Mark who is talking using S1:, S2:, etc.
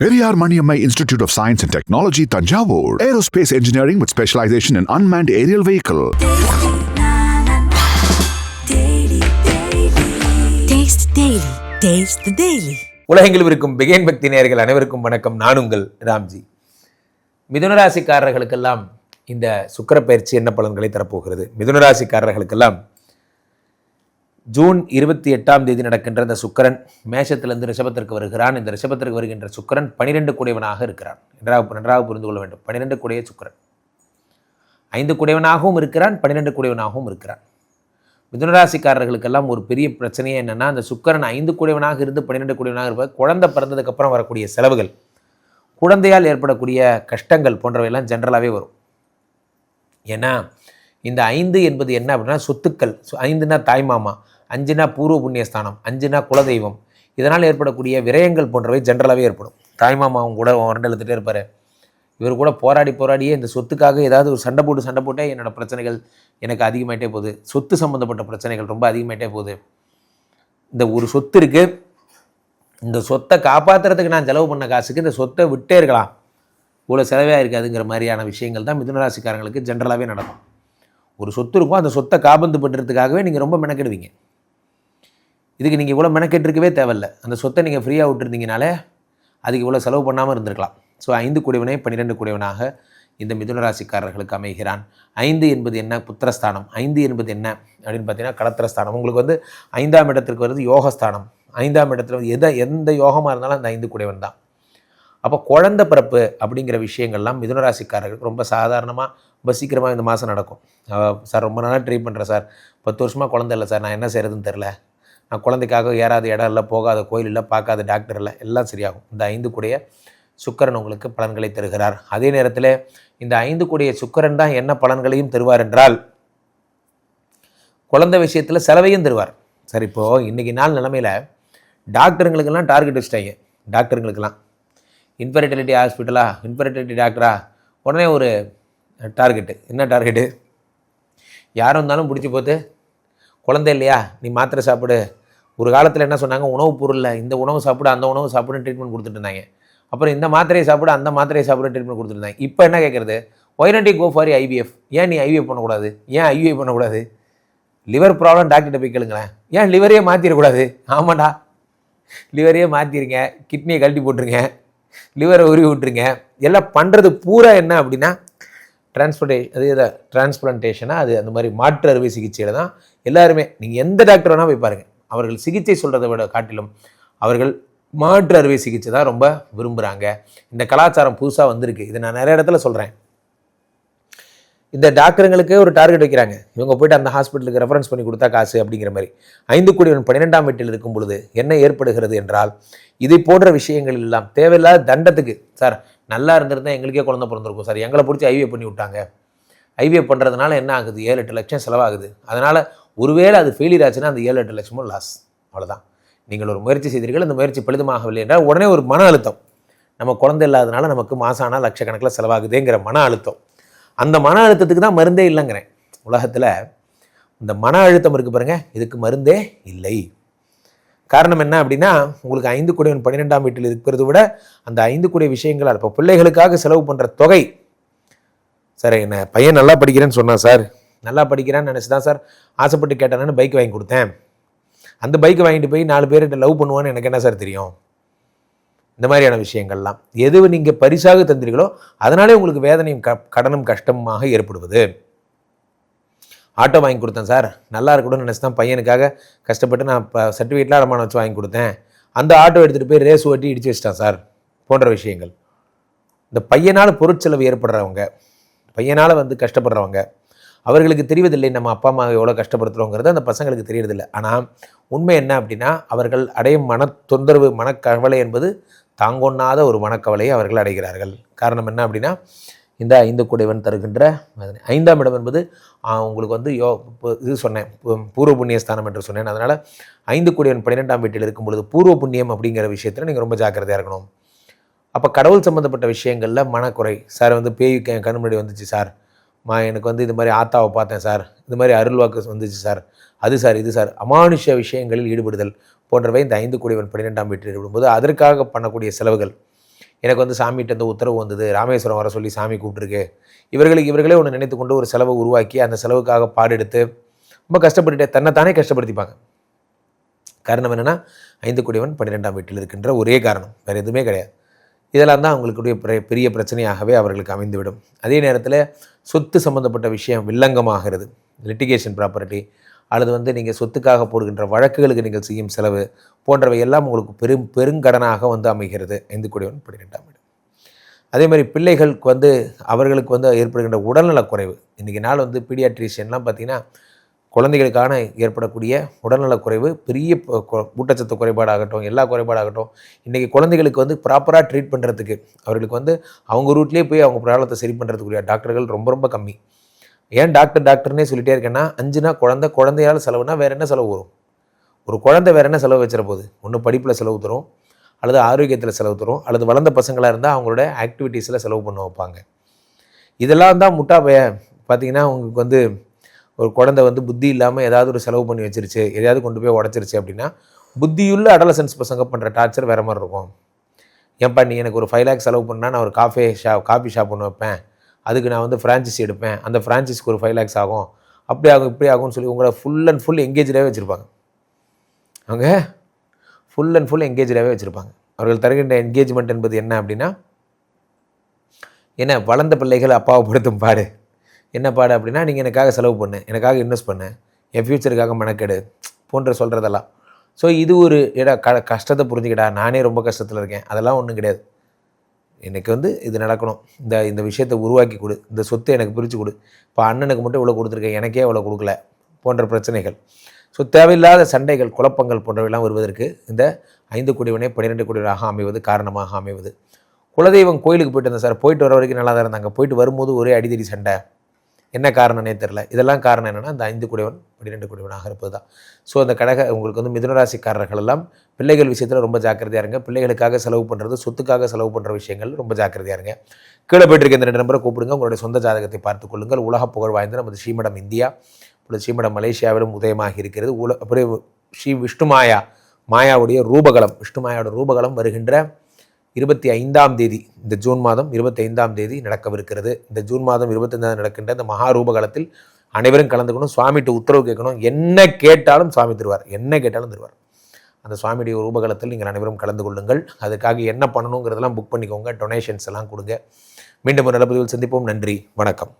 S1: Periyar Maniammai Institute of Science and Technology, Tanjavur. Aerospace engineering with specialization in unmanned aerial vehicle.
S2: Taste Daily. Taste the Daily.
S3: உலகெங்கிலும் இருக்கும் began பக்தி நேயர்கள் அனைவருக்கும் வணக்கம் நான் உங்கள் ராம்ஜி மிதுன ராசிக்காரர்களுக்கெல்லாம் இந்த சுக்கிர பயிற்சி என்ன பலன்களை தரப்போகிறது மிதுன ராசிக்காரர்களுக்கெல்லாம் ஜூன் இருபத்தி எட்டாம் தேதி நடக்கின்ற இந்த சுக்கரன் மேஷத்திலிருந்து ரிஷபத்திற்கு வருகிறான். இந்த ரிஷபத்திற்கு வருகின்ற சுக்கரன் பனிரெண்டு குடைவனாக இருக்கிறான். நன்றாக நன்றாக புரிந்து கொள்ள வேண்டும். பனிரெண்டு குடைய சுக்கிரன். ஐந்து குடையவனாகவும் இருக்கிறான் பன்னிரெண்டு குடைவனாகவும் இருக்கிறான். மிதுனராசிக்காரர்களுக்கெல்லாம் ஒரு பெரிய பிரச்சனையே என்னென்னா அந்த சுக்கரன் ஐந்து குடைவனாக இருந்து பன்னிரெண்டு குடைவனாக இருப்பது குழந்தை பிறந்ததுக்கப்புறம் வரக்கூடிய செலவுகள் குழந்தையால் ஏற்படக்கூடிய கஷ்டங்கள் போன்றவையெல்லாம் ஜென்ரலாகவே வரும். ஏன்னா இந்த ஐந்து என்பது என்ன அப்படின்னா சொத்துக்கள். ஐந்துன்னா தாய்மாமா அஞ்சுனா பூர்வ புண்ணியஸ்தானம் அஞ்சுனா குலதெய்வம். இதனால் ஏற்படக்கூடிய விரயங்கள் போன்றவை ஜென்ரலாகவே ஏற்படும். தாய்மாமாவும் கூட உரண்டு எழுத்துட்டே இருப்பார். இவர் கூட போராடி போராடியே இந்த சொத்துக்காக ஏதாவது ஒரு சண்டை போட்டு சண்டை போட்டே என்னோட பிரச்சனைகள் எனக்கு அதிகமாகிட்டே போகுது. சொத்து சம்மந்தப்பட்ட பிரச்சனைகள் ரொம்ப அதிகமாகிட்டே போகுது. இந்த ஒரு சொத்து இருக்குது இந்த சொத்தை காப்பாற்றுறதுக்கு நான் செலவு பண்ண காசுக்கு இந்த சொத்தை விட்டே இருக்கலாம். இவ்வளோ செலவே இருக்காதுங்கிற மாதிரியான விஷயங்கள் தான் மிதுனராசிக்காரங்களுக்கு ஜென்ரலாகவே நடக்கும். ஒரு சொத்து இருக்கும் அந்த சொத்தை காபந்து பண்ணுறதுக்காகவே நீங்கள் ரொம்ப மெனக்கெடுவீங்க. இதுக்கு நீங்கள் இவ்வளோ மெனக்கெட்டிருக்கவே தேவையில்ல. அந்த சொத்தை நீங்கள் ஃப்ரீயாக விட்டுருந்தீங்கனாலே அதுக்கு இவ்வளோ செலவு பண்ணாமல் இருந்திருக்கலாம். ஸோ ஐந்து குடிவனே பன்னிரெண்டு குடைவனாக இந்த மிதுன ராசிக்காரர்களுக்கு அமைகிறான். ஐந்து என்பது என்ன? புத்திரஸ்தானம். ஐந்து என்பது என்ன? அப்படின்னு பார்த்தீங்கன்னா களத்திரஸ்தானம் உங்களுக்கு வந்து ஐந்தாம் இடத்திற்கு வருது யோகஸ்தானம். ஐந்தாம் இடத்துல வந்து எதை எந்த யோகமாக இருந்தாலும் அந்த ஐந்து குடைவன் தான். அப்போ குழந்தை பிறப்பு அப்படிங்கிற விஷயங்கள்லாம் மிதுன ராசிக்காரர்களுக்கு ரொம்ப சாதாரணமாக ரொம்ப சீக்கிரமாக இந்த மாதம் நடக்கும். சார் ரொம்ப நாளாக ட்ரை பண்ணுறேன் சார். பத்து வருஷமாக குழந்தை இல்லை சார். நான் என்ன செய்கிறதுன்னு தெரில நான் குழந்தைக்காக ஏறாத இடம் இல்லை போகாத கோயில் இல்லை பார்க்காத டாக்டர் இல்லை எல்லாம் சரியாகும். இந்த ஐந்து கூடிய சுக்கரன் உங்களுக்கு பலன்களை தருகிறார். அதே நேரத்தில் இந்த ஐந்து கூடிய சுக்கரன் தான் என்ன பலன்களையும் தருவார் என்றால் குழந்தை விஷயத்தில் செலவையும் தருவார். சரி இப்போது இன்றைக்கி நாள் நிலமையில் டாக்டருங்களுக்கெல்லாம் டார்கெட் வச்சிட்டாங்க. டாக்டருங்களுக்கெல்லாம். இன்ஃபர்டிலிட்டி ஹாஸ்பிட்டலா இன்ஃபர்டிலிட்டி டாக்டரா? உடனே ஒரு டார்கெட்டு. என்ன டார்கெட்டு? யாரும் இருந்தாலும் பிடிச்சி போத்து குழந்தை இல்லையா? நீ மாத்திரை சாப்பிடு. ஒரு காலத்தில் என்ன சொன்னாங்க? உணவுப் பொருளில் இந்த உணவு சாப்பிட அந்த உணவு சாப்பிடுன்னு ட்ரீட்மெண்ட் கொடுத்துட்டு இருந்தாங்க. அப்புறம் இந்த மாத்திரையை சாப்பிட அந்த மாத்திரையை சாப்பிட ட்ரீட்மெண்ட் கொடுத்துட்டு இருந்தாங்க. இப்போ என்ன கேட்குறது ஒய்னட்டி கோ ஃபார் ஐவிஎஃப் ஏன் நீ ஐவிஎஃப் பண்ணக்கூடாது? ஏன் ஐவிஐ பண்ணக்கூடாது? லிவர் ப்ராப்ளம் டாக்டர்கிட்ட போய் கேளுங்களேன். ஏன் லிவரையே மாற்றிடக்கூடாது ஆமாண்டா லிவரையே மாற்றிருங்க கிட்னியை கழட்டி போட்டுருங்க. லிவரை உருவி விட்டுருங்க. எல்லாம் பண்ணுறது பூரா என்ன அப்படின்னா டிரான்ஸ்போர்டே அது இதை டிரான்ஸ்பிளான்டேஷனாக அது அந்த மாதிரி மாற்று அறுவை சிகிச்சையில் தான் எல்லாருமே. நீங்கள் எந்த டாக்டர் வேணால் போய் பாருங்கள் அவர்கள் சிகிச்சை சொல்கிறத விட காட்டிலும் அவர்கள் மாற்று அறுவை சிகிச்சை தான் ரொம்ப விரும்புகிறாங்க இந்த கலாச்சாரம் புதுசாக வந்திருக்கு. இதை நான் நிறைய இடத்துல சொல்கிறேன் இந்த டாக்டருங்களுக்கே ஒரு டார்கெட் வைக்கிறாங்க. இவங்க போயிட்டு அந்த ஹாஸ்பிட்டலுக்கு ரெஃபரன்ஸ் பண்ணி கொடுத்தா காசு அப்படிங்கிற மாதிரி. ஐந்து கோடிவன் பன்னிரெண்டாம் வீட்டில் இருக்கும் பொழுது என்ன ஏற்படுகிறது என்றால் இதை போன்ற விஷயங்கள் எல்லாம் தேவையில்லாத தண்டத்துக்கு சார் நல்லா இருந்திருந்தா எங்களுக்கே குழந்தை பிறந்திருக்கும். சார் எங்களை பிடிச்சி ஐவிஏ பண்ணி விட்டாங்க. ஐவிஏ பண்ணுறதுனால என்ன ஆகுது? ஏழு எட்டு லட்சம் செலவாகுது. அதனால் ஒருவேளை அது ஃபெயிலியர் ஆச்சுன்னா அந்த ஏழு எட்டு லட்சமும் லாஸ் அவ்வளோதான் நீங்கள் ஒரு முயற்சி செய்தீர்கள் அந்த முயற்சி பலிதமாகவில்லை என்றால் உடனே ஒரு மன அழுத்தம். நம்ம குழந்தை இல்லாதனால நமக்கு மாதம் ஆனால் லட்சக்கணக்கில் செலவாகுதேங்கிற மன அழுத்தம். அந்த மன அழுத்தத்துக்கு தான் மருந்தே இல்லைங்கிறேன். உலகத்தில் இந்த மன அழுத்தம் இருக்கு பாருங்க இதுக்கு மருந்தே இல்லை. காரணம் என்ன அப்படின்னா உங்களுக்கு ஐந்து கோடிவன் பன்னிரெண்டாம் வீட்டில் இருக்கிறத விட அந்த ஐந்து கோடி விஷயங்களால் இப்போ பிள்ளைகளுக்காக செலவு பண்ணுற தொகை. சார் என்ன பையன் நல்லா படிக்கிறேன்னு சொன்னான் சார். நல்லா படிக்கிறான்னு நினச்சி தான் சார் ஆசைப்பட்டு கேட்டானு பைக் வாங்கி கொடுத்தேன். அந்த பைக் வாங்கிட்டு போய் நாலு பேர்கிட்ட லவ் பண்ணுவான்னு எனக்கு என்ன சார் தெரியும்? இந்த மாதிரியான விஷயங்கள்லாம். எது நீங்கள் பரிசாக தந்தீர்களோ அதனாலே உங்களுக்கு வேதனையும் க கடனும் கஷ்டமாக ஏற்படுவது. ஆட்டோ வாங்கி கொடுத்தேன் சார். நல்லா இருக்கணும்னு நினச்சி தான் பையனுக்காக கஷ்டப்பட்டு நான் இப்போ சர்டிஃபிகேட்லாம் அடமானம் வச்சு வாங்கி கொடுத்தேன். அந்த ஆட்டோ எடுத்துகிட்டு போய் ரேஸ் ஓட்டி இடிச்சு வச்சிட்டான் சார். போன்ற விஷயங்கள். இந்த பையனால் பொருட்செலவு ஏற்படுறவங்க பையனால் வந்து கஷ்டப்படுறவங்க அவர்களுக்கு தெரிவதில்லை நம்ம அப்பா அம்மா எவ்வளோ கஷ்டப்படுத்துகிறோங்கிறது அந்த பசங்களுக்கு தெரியறதில்லை. ஆனால் உண்மை என்ன அப்படின்னா அவர்கள் அடையும் மன தொந்தரவு மனக்கவலை என்பது தாங்கொண்ணாத ஒரு மனக்கவலையை அவர்கள் அடைகிறார்கள். காரணம் என்ன அப்படின்னா இந்த ஐந்து குடைவன் தருகின்ற ஐந்தாம் இடம் என்பது உங்களுக்கு வந்து யோ இப்போ இது சொன்னேன் பூ- பூர்வ புண்ணியஸ்தானம் என்று சொன்னேன். அதனால் ஐந்து குடைவன் பன்னிரெண்டாம் வீட்டில் இருக்கும் பொழுது பூர்வ புண்ணியம் அப்படிங்கிற விஷயத்தில் நீங்கள் ரொம்ப ஜாக்கிரதையாக இருக்கணும். அப்போ கடவுள் சம்மந்தப்பட்ட விஷயங்களில் மனக்குறை. சார் வந்து பேய் கண் முன்னாடி வந்துச்சு சார். மா எனக்கு வந்து இது மாதிரி ஆத்தாவை பார்த்தேன் சார். இது மாதிரி அருள்வாக்கு வந்துச்சு சார். அது சார் இது சார். அமானுஷ்ய விஷயங்களில் ஈடுபடுதல் போன்றவை இந்த ஐந்து கூடியவன் பன்னிரெண்டாம் வீட்டில் ஈடுபடும்போது அதற்காக பண்ணக்கூடிய செலவுகள். எனக்கு வந்து சாமிகிட்ட இந்த உத்தரவு வந்தது. ராமேஸ்வரம் வர சொல்லி சாமி கூப்பிட்டுருக்கு. இவர்களுக்கு இவர்களே ஒன்று நினைத்து கொண்டு ஒரு செலவை உருவாக்கி அந்த செலவுக்காக பாடெடுத்து ரொம்ப கஷ்டப்பட்டுட்டு தன்னைத்தானே கஷ்டப்படுத்திப்பாங்க. காரணம் என்னென்னா ஐந்து கூடியவன் பன்னிரெண்டாம் வீட்டில் இருக்கின்ற ஒரே காரணம். வேறு எதுவுமே கிடையாது. இதெல்லாம் தான் அவங்களுக்குடைய பெரிய- பெரிய பிரச்சனையாகவே அவர்களுக்கு அமைந்துவிடும். அதே நேரத்தில் சொத்து சம்பந்தப்பட்ட விஷயம் வில்லங்கமாகிறது. லிட்டிகேஷன் ப்ராப்பர்ட்டி அல்லது வந்து நீங்கள் சொத்துக்காக போடுகின்ற வழக்குகளுக்கு நீங்கள் செய்யும் செலவு போன்றவை எல்லாம் உங்களுக்கு பெரும் பெருங்கடனாக வந்து அமைகிறது. ஐந்து குடிவன் பன்னிரெண்டாம் இடம் அதே மாதிரி பிள்ளைகளுக்கு வந்து அவர்களுக்கு வந்து ஏற்படுகின்ற உடல்நலக் குறைவு. இன்றைக்கி நாள் வந்து பீடியாட்ரிஷியன்லாம் பார்த்தீங்கன்னா குழந்தைகளுக்கான ஏற்படக்கூடிய உடல்நலக் குறைவு பெரிய கொ- ஊட்டச்சத்து குறைபாடாகட்டும் எல்லா குறைபாடாகட்டும் இன்றைக்கி குழந்தைகளுக்கு வந்து ப்ராப்பராக ட்ரீட் பண்ணுறதுக்கு அவர்களுக்கு வந்து அவங்க ரூட்லேயே போய் அவங்க ப்ராப்ளத்தை சரி பண்ணுறதுக்குரிய டாக்டர்கள் ரொம்ப ரொம்ப கம்மி. ஏன் டாக்டர் டாக்டர்னே சொல்லிட்டே இருக்கேன்னா அஞ்சுனா குழந்தை குழந்தையால் செலவுனா வேறு என்ன செலவு வரும்? ஒரு குழந்தை வேறு என்ன செலவு வச்சிட போகுது? ஒன்று படிப்பில் செலவு தரும் அல்லது ஆரோக்கியத்தில் செலவு தரும் அல்லது வளர்ந்த பசங்களாக இருந்தால் அவங்களோட ஆக்டிவிட்டீஸில் செலவு பண்ண வைப்பாங்க. இதெல்லாம் தான் முட்டா பையன் பார்த்தீங்கன்னா உங்களுக்கு வந்து ஒரு குழந்தை வந்து புத்தி இல்லாமல் ஏதாவது ஒரு செலவு பண்ணி வச்சிருச்சு எதையாவது கொண்டு போய் உடச்சிருச்சு அப்படின்னா புத்தியுள்ள அடலசன்ஸ் பசங்க பண்ணுற டார்ச்சர் வேறு மாதிரி இருக்கும். ஏன்பா நீ எனக்கு ஒரு ஃபைவ் லேக்ஸ் செலவு பண்ணால் நான் ஒரு காஃபே ஷாப் காஃபி ஷாப் ஒன்று வைப்பேன். அதுக்கு நான் வந்து ஃப்ரான்ச்சைசி எடுப்பேன். அந்த ஃப்ரான்ச்சைஸ்க்கு ஒரு ஃபைவ் லேக்ஸ் ஆகும். அப்படி ஆகும் இப்படி ஆகும்னு சொல்லி உங்களை ஃபுல் அண்ட் ஃபுல் எங்கேஜாகவே வச்சுருப்பாங்க. அவங்க ஃபுல் அண்ட் ஃபுல் எங்கேஜாகவே வச்சுருப்பாங்க. அவர்கள் தருகின்ற என்கேஜ்மெண்ட் என்பது என்ன அப்படின்னா என்ன? வளர்ந்த பிள்ளைகள் அப்பாவை படுத்தும் பாடு. என்ன பாடு அப்படின்னா நீங்கள் எனக்காக செலவு பண்ணு எனக்காக இன்வெஸ்ட் பண்ணு என் ஃப்யூச்சருக்காக மெனக்கெடு போன்ற சொல்கிறதெல்லாம் ஸோ இது ஒரு இட க கஷ்டத்தை புரிஞ்சுக்கிடா. நானே ரொம்ப கஷ்டத்தில் இருக்கேன். அதெல்லாம் ஒன்றும் கிடையாது. எனக்கு வந்து இது நடக்கணும். இந்த இந்த விஷயத்தை உருவாக்கி கொடு. இந்த சொத்தை எனக்கு பிரித்து கொடு. இப்போ அண்ணனுக்கு மட்டும் இவ்வளோ கொடுத்துருக்கேன். எனக்கே இவ்வளோ கொடுக்கல போன்ற பிரச்சனைகள். ஸோ தேவையில்லாத சண்டைகள் குழப்பங்கள் போன்றவையெல்லாம் வருவதற்கு இந்த ஐந்து குடிவனே பன்னிரெண்டு குடிவனாக அமைவது காரணமாக அமைவது. குலதெய்வம் கோயிலுக்கு போயிட்டு இருந்தேன் சார். போயிட்டு வர வரைக்கும் நல்லா தான் இருந்தாங்க. போயிட்டு வரும்போது ஒரே அடிதடி சண்டை. என்ன காரணம்னே தெரில இதெல்லாம் காரணம் என்னென்னா இந்த ஐந்து குடிவன் பன்னிரெண்டு குடிவனாக இருப்பது தான் ஸோ அந்த கடக உங்களுக்கு வந்து மிதுனராசிக்காரர்கள் எல்லாம் பிள்ளைகள் விஷயத்தில் ரொம்ப ஜாக்கிரதையாக இருங்க. பிள்ளைகளுக்காக செலவு பண்ணுறது சொத்துக்காக செலவு பண்ணுற விஷயங்கள் ரொம்ப ஜாக்கிரதையாக இருங்க. கீழே போயிட்டு இருக்க இந்த ரெண்டு நம்பரை கூப்பிடுங்க. உங்களுடைய சொந்த ஜாதகத்தை பார்த்துக் கொள்ளுங்கள். உலக புகழ் வாய்ந்த நமது ஸ்ரீமடம் இந்தியா இப்பொழுது ஸ்ரீமடம் மலேசியாவிலும் உதயமாகி இருக்கிறது. உல அப்படியே ஸ்ரீ விஷ்ணுமாயா மாயாவுடைய ரூபகலம் விஷ்ணுமாயாவோட ரூபகலம் வருகின்ற இருபத்தி ஐந்தாம் தேதி இந்த ஜூன் மாதம் இருபத்தி ஐந்தாம் தேதி நடக்கவிருக்கிறது. இந்த ஜூன் மாதம் இருபத்தைந்தாம் நடக்கின்ற இந்த மகாரூபகலத்தில் அனைவரும் கலந்துக்கணும். சுவாமிகிட்ட உத்தரவு கேட்கணும். என்ன கேட்டாலும் சுவாமி தருவார். என்ன கேட்டாலும் தருவார். அந்த சுவாமியுடைய ரூபகலத்தில் நீங்கள் அனைவரும் கலந்து கொள்ளுங்கள். அதுக்காக என்ன பண்ணணுங்கிறதெல்லாம் புக் பண்ணிக்கோங்க. டொனேஷன்ஸ் எல்லாம் கொடுங்க. மீண்டும் ஒரு நல்ல பதிவில் சந்திப்போம். நன்றி. வணக்கம்.